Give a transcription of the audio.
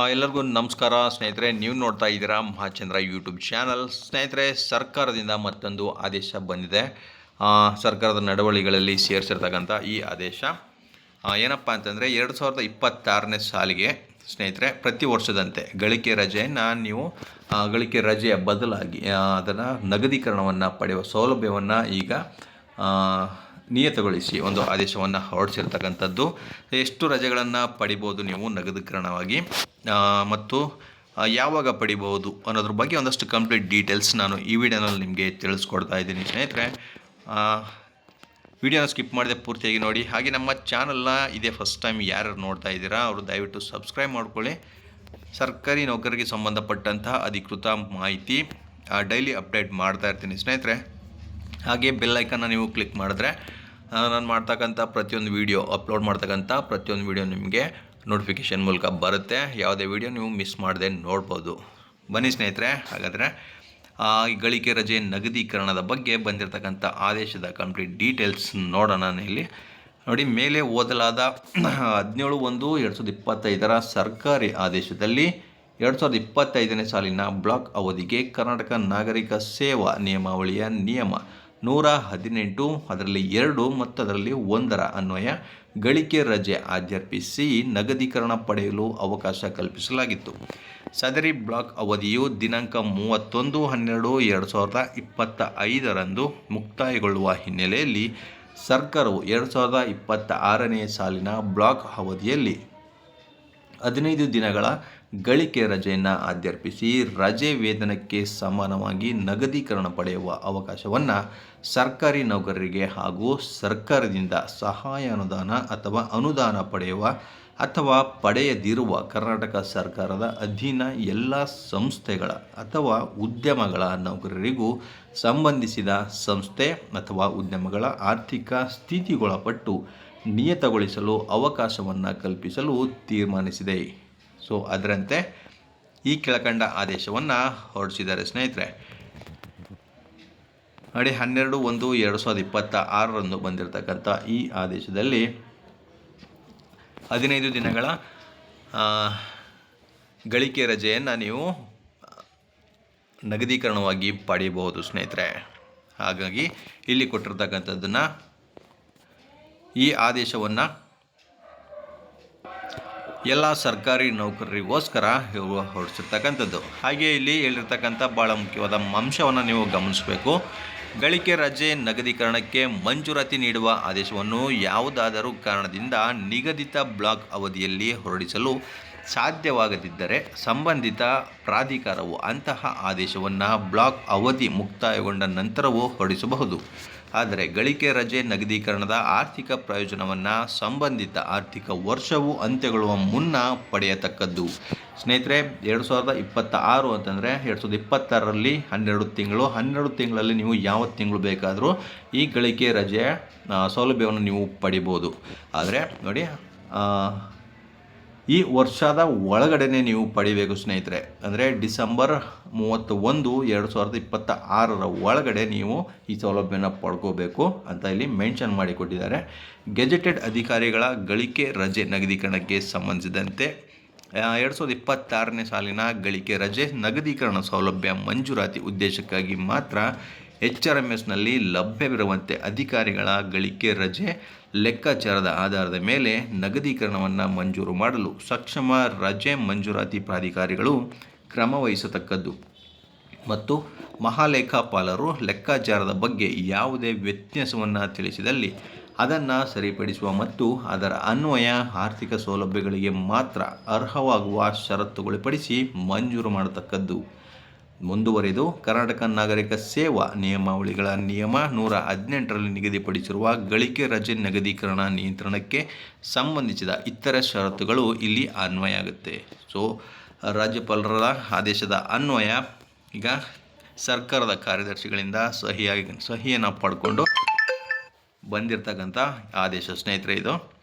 ಎಲ್ಲರಿಗೂ ನಮಸ್ಕಾರ. ಸ್ನೇಹಿತರೆ, ನೀವು ನೋಡ್ತಾ ಇದ್ದೀರಾ ಮಹಾಚಂದ್ರ ಯೂಟ್ಯೂಬ್ ಚಾನಲ್. ಸ್ನೇಹಿತರೆ, ಸರ್ಕಾರದಿಂದ ಮತ್ತೊಂದು ಆದೇಶ ಬಂದಿದೆ. ಸರ್ಕಾರದ ನಡವಳಿಗಳಲ್ಲಿ ಸೇರಿಸಿರ್ತಕ್ಕಂಥ ಈ ಆದೇಶ ಏನಪ್ಪ ಅಂತಂದರೆ ಎರಡು ಸಾವಿರದ ಇಪ್ಪತ್ತಾರನೇ ಸಾಲಿಗೆ, ಸ್ನೇಹಿತರೆ, ಪ್ರತಿ ವರ್ಷದಂತೆ ಗಳಿಕೆ ರಜೆಯನ್ನು ನೀವು ಗಳಿಕೆ ರಜೆಯ ಬದಲಾಗಿ ಅದನ್ನು ನಗದೀಕರಣವನ್ನು ಪಡೆಯುವ ಸೌಲಭ್ಯವನ್ನು ಈಗ ನಿಯತಗೊಳಿಸಿ ಒಂದು ಆದೇಶವನ್ನು ಹೊರಡಿಸಿರ್ತಕ್ಕಂಥದ್ದು. ಎಷ್ಟು ರಜೆಗಳನ್ನು ಪಡಿಬೋದು ನೀವು ನಗದೀಕರಣವಾಗಿ? ಮತ್ತು ಯಾವಾಗ ಪಡಿಬಹುದು ಅನ್ನೋದ್ರ ಬಗ್ಗೆ ಒಂದಷ್ಟು ಕಂಪ್ಲೀಟ್ ಡೀಟೇಲ್ಸ್ ನಾನು ಈ ವಿಡಿಯೋನಲ್ಲಿ ನಿಮಗೆ ತಿಳಿಸ್ಕೊಡ್ತಾ ಇದ್ದೀನಿ. ಸ್ನೇಹಿತರೆ ವಿಡಿಯೋನ ಸ್ಕಿಪ್ ಮಾಡದೆ ಪೂರ್ತಿಯಾಗಿ ನೋಡಿ. ಹಾಗೆ ನಮ್ಮ ಚಾನಲ್ನ ಇದೇ ಫಸ್ಟ್ ಟೈಮ್ ಯಾರು ನೋಡ್ತಾ ಇದ್ದೀರಾ, ಅವರು ದಯವಿಟ್ಟು ಸಬ್ಸ್ಕ್ರೈಬ್ ಮಾಡ್ಕೊಳ್ಳಿ. ಸರ್ಕಾರಿ ನೌಕರಿಗೆ ಸಂಬಂಧಪಟ್ಟಂತಹ ಅಧಿಕೃತ ಮಾಹಿತಿ ಡೈಲಿ ಅಪ್ಡೇಟ್ ಮಾಡ್ತಾ ಇರ್ತೀನಿ. ಸ್ನೇಹಿತರೆ, ಹಾಗೆ ಬೆಲ್ ಐಕನ್ನ ನೀವು ಕ್ಲಿಕ್ ಮಾಡಿದ್ರೆ ನಾನು ಮಾಡ್ತಕ್ಕಂಥ ಪ್ರತಿಯೊಂದು ವೀಡಿಯೋ ಅಪ್ಲೋಡ್ ಮಾಡ್ತಕ್ಕಂಥ ಪ್ರತಿಯೊಂದು ವೀಡಿಯೋ ನಿಮಗೆ ನೋಟಿಫಿಕೇಷನ್ ಮೂಲಕ ಬರುತ್ತೆ. ಯಾವುದೇ ವಿಡಿಯೋ ನೀವು ಮಿಸ್ ಮಾಡದೆ ನೋಡ್ಬೋದು. ಬನ್ನಿ ಸ್ನೇಹಿತರೆ, ಹಾಗಾದರೆ ಗಳಿಕೆ ರಜೆ ನಗದೀಕರಣದ ಬಗ್ಗೆ ಬಂದಿರತಕ್ಕಂಥ ಆದೇಶದ ಕಂಪ್ಲೀಟ್ ಡೀಟೇಲ್ಸ್ ನೋಡೋಣ ಇಲ್ಲಿ. ನೋಡಿ, ಮೇಲೆ ಓದಲಾದ ಹದಿನೇಳು ಒಂದು ಎರಡು ಸಾವಿರದ ಇಪ್ಪತ್ತೈದರ ಸರ್ಕಾರಿ ಆದೇಶದಲ್ಲಿ ಎರಡು ಸಾವಿರದ ಇಪ್ಪತ್ತೈದನೇ ಸಾಲಿನ ಬ್ಲಾಕ್ ಅವಧಿಗೆ ಕರ್ನಾಟಕ ನಾಗರಿಕ ಸೇವಾ ನಿಯಮಾವಳಿಯ ನಿಯಮ ನೂರ ಹದಿನೆಂಟು, ಅದರಲ್ಲಿ ಎರಡು ಮತ್ತು ಅದರಲ್ಲಿ ಒಂದರ ಅನ್ವಯ, ಗಳಿಕೆ ರಜೆ ಆಜ್ಞಾಪಿಸಿ ನಗದೀಕರಣ ಪಡೆಯಲು ಅವಕಾಶ ಕಲ್ಪಿಸಲಾಗಿತ್ತು. ಸದರಿ ಬ್ಲಾಕ್ ಅವಧಿಯು ದಿನಾಂಕ ಮೂವತ್ತೊಂದು, ಹನ್ನೆರಡು, ಎರಡು ಸಾವಿರದ ಇಪ್ಪತ್ತ ಐದರಂದು ಮುಕ್ತಾಯಗೊಳ್ಳುವ ಹಿನ್ನೆಲೆಯಲ್ಲಿ ಸರ್ಕಾರವು ಎರಡು ಸಾವಿರದ ಇಪ್ಪತ್ತ ಆರನೇ ಸಾಲಿನ ಬ್ಲಾಕ್ ಅವಧಿಯಲ್ಲಿ ಹದಿನೈದು ದಿನಗಳ ಗಳಿಕೆ ರಜೆಯನ್ನು ಆದ್ಯರ್ಪಿಸಿ ರಜೆ ವೇತನಕ್ಕೆ ಸಮಾನವಾಗಿ ನಗದೀಕರಣ ಪಡೆಯುವ ಅವಕಾಶವನ್ನು ಸರ್ಕಾರಿ ನೌಕರರಿಗೆ ಹಾಗೂ ಸರ್ಕಾರದಿಂದ ಸಹಾಯ ಅನುದಾನ ಅಥವಾ ಅನುದಾನ ಪಡೆಯುವ ಅಥವಾ ಪಡೆಯದಿರುವ ಕರ್ನಾಟಕ ಸರ್ಕಾರದ ಅಧೀನ ಎಲ್ಲ ಸಂಸ್ಥೆಗಳ ಅಥವಾ ಉದ್ಯಮಗಳ ನೌಕರರಿಗೂ ಸಂಬಂಧಿಸಿದ ಸಂಸ್ಥೆ ಅಥವಾ ಉದ್ಯಮಗಳ ಆರ್ಥಿಕ ಸ್ಥಿತಿಗೊಳಪಟ್ಟು ನಿಯತಗೊಳಿಸಲು ಅವಕಾಶವನ್ನು ಕಲ್ಪಿಸಲು ತೀರ್ಮಾನಿಸಿದೆ. ಸೊ ಅದರಂತೆ ಈ ಕೆಳಕಂಡ ಆದೇಶವನ್ನು ಹೊರಡಿಸಿದ್ದಾರೆ ಸ್ನೇಹಿತರೆ. ಅಡಿ ಹನ್ನೆರಡು, ಒಂದು, ಎರಡು ಸಾವಿರದ ಇಪ್ಪತ್ತ ಆರರಂದು ಬಂದಿರತಕ್ಕಂಥ ಈ ಆದೇಶದಲ್ಲಿ ಹದಿನೈದು ದಿನಗಳ ಗಳಿಕೆ ರಜೆಯನ್ನು ನೀವು ನಗದೀಕರಣವಾಗಿ ಪಡೆಯಬಹುದು ಸ್ನೇಹಿತರೆ. ಹಾಗಾಗಿ ಇಲ್ಲಿ ಕೊಟ್ಟಿರ್ತಕ್ಕಂಥದ್ದನ್ನು ಈ ಆದೇಶವನ್ನು ಎಲ್ಲ ಸರ್ಕಾರಿ ನೌಕರರಿಗೋಸ್ಕರ ಇವರು ಹೊರಡಿಸಿರ್ತಕ್ಕಂಥದ್ದು. ಹಾಗೆ ಇಲ್ಲಿ ಹೇಳಿರ್ತಕ್ಕಂಥ ಭಾಳ ಮುಖ್ಯವಾದ ಅಂಶವನ್ನು ನೀವು ಗಮನಿಸಬೇಕು. ಗಳಿಕೆ ರಜೆ ನಗದೀಕರಣಕ್ಕೆ ಮಂಜೂರಾತಿ ನೀಡುವ ಆದೇಶವನ್ನು ಯಾವುದಾದರೂ ಕಾರಣದಿಂದ ನಿಗದಿತ ಬ್ಲಾಕ್ ಅವಧಿಯಲ್ಲಿ ಹೊರಡಿಸಲು ಸಾಧ್ಯವಾಗದಿದ್ದರೆ ಸಂಬಂಧಿತ ಪ್ರಾಧಿಕಾರವು ಅಂತಹ ಆದೇಶವನ್ನು ಬ್ಲಾಕ್ ಅವಧಿ ಮುಕ್ತಾಯಗೊಂಡ ನಂತರವೂ ಹೊರಡಿಸಬಹುದು. ಆದರೆ ಗಳಿಕೆ ರಜೆ ನಗದೀಕರಣದ ಆರ್ಥಿಕ ಪ್ರಯೋಜನವನ್ನು ಸಂಬಂಧಿತ ಆರ್ಥಿಕ ವರ್ಷವು ಅಂತ್ಯಗೊಳ್ಳುವ ಮುನ್ನ ಪಡೆಯತಕ್ಕದ್ದು. ಸ್ನೇಹಿತರೆ, ಎರಡು ಸಾವಿರದ ಇಪ್ಪತ್ತ ಆರು ಅಂತಂದರೆ ಎರಡು ಸಾವಿರದ ಇಪ್ಪತ್ತಾರರಲ್ಲಿ ಹನ್ನೆರಡು ತಿಂಗಳು. ಹನ್ನೆರಡು ತಿಂಗಳಲ್ಲಿ ನೀವು ಯಾವ ತಿಂಗಳು ಬೇಕಾದರೂ ಈ ಗಳಿಕೆ ರಜೆಯ ಸೌಲಭ್ಯವನ್ನು ನೀವು ಪಡಿಬೋದು. ಆದರೆ ನೋಡಿ ಈ ವರ್ಷದ ಒಳಗಡೆನೆ ನೀವು ಪಡಿಬೇಕು ಸ್ನೇಹಿತರೆ. ಅಂದರೆ ಡಿಸೆಂಬರ್ ಮೂವತ್ತ ಒಂದು ಎರಡು ಸಾವಿರದ ಇಪ್ಪತ್ತ ಆರರ ಒಳಗಡೆ ನೀವು ಈ ಸೌಲಭ್ಯನ ಪಡ್ಕೋಬೇಕು ಅಂತ ಇಲ್ಲಿ ಮೆನ್ಷನ್ ಮಾಡಿಕೊಟ್ಟಿದ್ದಾರೆ. ಗೆಜೆಟೆಡ್ ಅಧಿಕಾರಿಗಳ ಗಳಿಕೆ ರಜೆ ನಗದೀಕರಣಕ್ಕೆ ಸಂಬಂಧಿಸಿದಂತೆ ಎರಡು ಸಾವಿರದ ಇಪ್ಪತ್ತಾರನೇ ಸಾಲಿನ ಗಳಿಕೆ ರಜೆ ನಗದೀಕರಣ ಸೌಲಭ್ಯ ಮಂಜೂರಾತಿ ಉದ್ದೇಶಕ್ಕಾಗಿ ಮಾತ್ರ ಎಚ್ ಆರ್ ಎಂ ಎಸ್ನಲ್ಲಿ ಲಭ್ಯವಿರುವಂತೆ ಅಧಿಕಾರಿಗಳ ಗಳಿಕೆ ರಜೆ, ಲೆಕ್ಕಾಚಾರದ ಆಧಾರದ ಮೇಲೆ ನಗದೀಕರಣವನ್ನು ಮಂಜೂರು ಮಾಡಲು ಸಕ್ಷಮ ರಜೆ ಮಂಜೂರಾತಿ ಪ್ರಾಧಿಕಾರಿಗಳು ಕ್ರಮವಹಿಸತಕ್ಕದ್ದು ಮತ್ತು ಮಹಾಲೇಖಾಪಾಲರು ಲೆಕ್ಕಾಚಾರದ ಬಗ್ಗೆ ಯಾವುದೇ ವ್ಯತ್ಯಾಸವನ್ನು ತಿಳಿಸಿದಲ್ಲಿ ಅದನ್ನು ಸರಿಪಡಿಸುವ ಮತ್ತು ಅದರ ಅನ್ವಯ, ಆರ್ಥಿಕ ಸೌಲಭ್ಯಗಳಿಗೆ ಮಾತ್ರ ಅರ್ಹವಾಗುವ ಷರತ್ತುಗೊಳಪಡಿಸಿ ಮಂಜೂರು ಮಾಡತಕ್ಕದ್ದು. ಮುಂದುವರೆದು ಕರ್ನಾಟಕ ನಾಗರಿಕ ಸೇವಾ ನಿಯಮಾವಳಿಗಳ ನಿಯಮ ನೂರ ಹದಿನೆಂಟರಲ್ಲಿ ನಿಗದಿಪಡಿಸಿರುವ ಗಳಿಕೆ ರಜೆ ನಗದೀಕರಣ ನಿಯಂತ್ರಣಕ್ಕೆ ಸಂಬಂಧಿಸಿದ ಇತರ ಷರತ್ತುಗಳು ಇಲ್ಲಿ ಅನ್ವಯ ಆಗುತ್ತೆ ಸೊ, ರಾಜ್ಯಪಾಲರ ಆದೇಶದ ಅನ್ವಯ ಈಗ ಸರ್ಕಾರದ ಕಾರ್ಯದರ್ಶಿಗಳಿಂದ ಸಹಿಯಾಗಿ, ಸಹಿಯನ್ನು ಪಡ್ಕೊಂಡು ಬಂದಿರತಕ್ಕಂಥ ಆದೇಶ ಸ್ನೇಹಿತರೆ ಇದು.